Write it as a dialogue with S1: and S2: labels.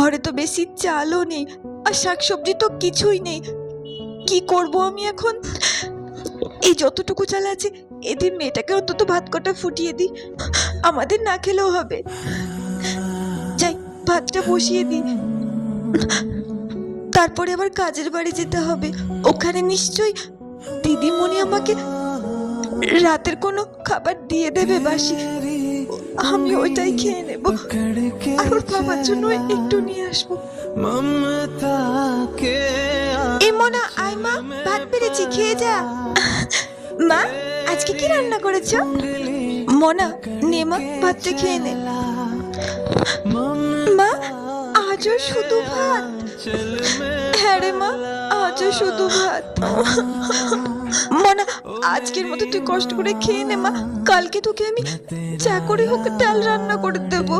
S1: ঘরে তো বেশি চালও নেই, আর শাকসবজি তো কিছুই নেই। কি করব আমি এখন? এই যতটুকু চাল আছে এদিন মেয়েটাকে অন্তত ভাত কটা ফুটিয়ে দিই। আমাদের না খেলেও হবে। যাই, ভাতটা বসিয়ে দিই। তারপরে আবার কাজের বাড়ি যেতে হবে। ওখানে নিশ্চয়ই দিদিমণি আমাকে রাতের কোনো খাবার দিয়ে দেবে বাসি। আমি ওইটাই খেয়ে নেব। আর ওর বাবার জন্য একটু নিয়ে আসব। এমনা আয় মা ভাত পেরেছি খেয়ে যা। মা আজকে কি রান্না করেছ? মনা নে মা ভাতটা খেয়ে নে। মা আজও শুধু ভাত। হ্যাঁ রে মা আজও শুধু ভাত। মনা, আজকের মতো তুই কষ্ট করে খেয়ে নে, মা। কালকে তোকে আমি চা করে হোক, ডাল রান্না করে দেবো।